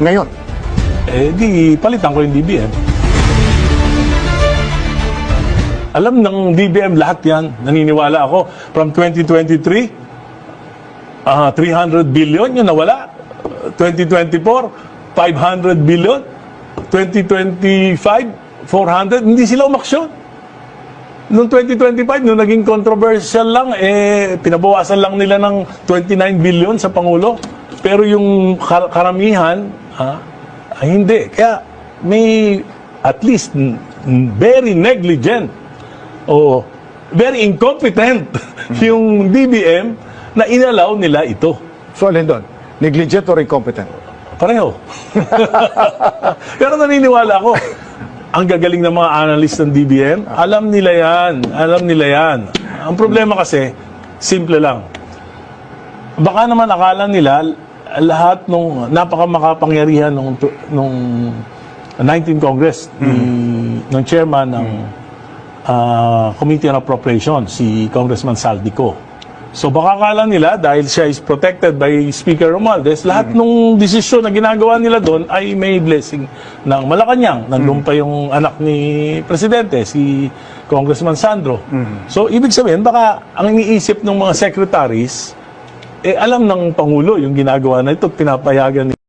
ngayon? Eh, di palitan ko yung DBM. Alam ng DBM lahat yan. Naniniwala ako. From 2023, ah 300 billion yung nawala. 2024, 500 billion. 2025, 400. Hindi sila umaksyon. Noong 2025, nung naging controversial lang, eh, pinabawasan lang nila ng 29 billion sa Pangulo. Pero yung kar- karamihan, ay hindi. Kaya may at least very negligent o very incompetent yung DBM na inalaw nila ito. So, alin doon? Negligent or incompetent? Pareho. Pero naniniwala ako, ang gagaling ng mga analyst ng DBM, alam nila yan. Alam nila yan. Ang problema kasi, simple lang. Baka naman akala nila, lahat nung napakamakapangyarihan nung, nung 19 Congress, ni, ng chairman ng ah, Committee on Appropriations, si Congressman Saldico. So baka akala nila dahil siya is protected by Speaker Romualdez, lahat ng desisyon na ginagawa nila doon ay may blessing ng Malacanang. Nandun pa yung anak ni Presidente, si Congressman Sandro. So ibig sabihin, baka ang iniisip ng mga secretaries, eh alam ng Pangulo yung ginagawa na ito, pinapayagan ni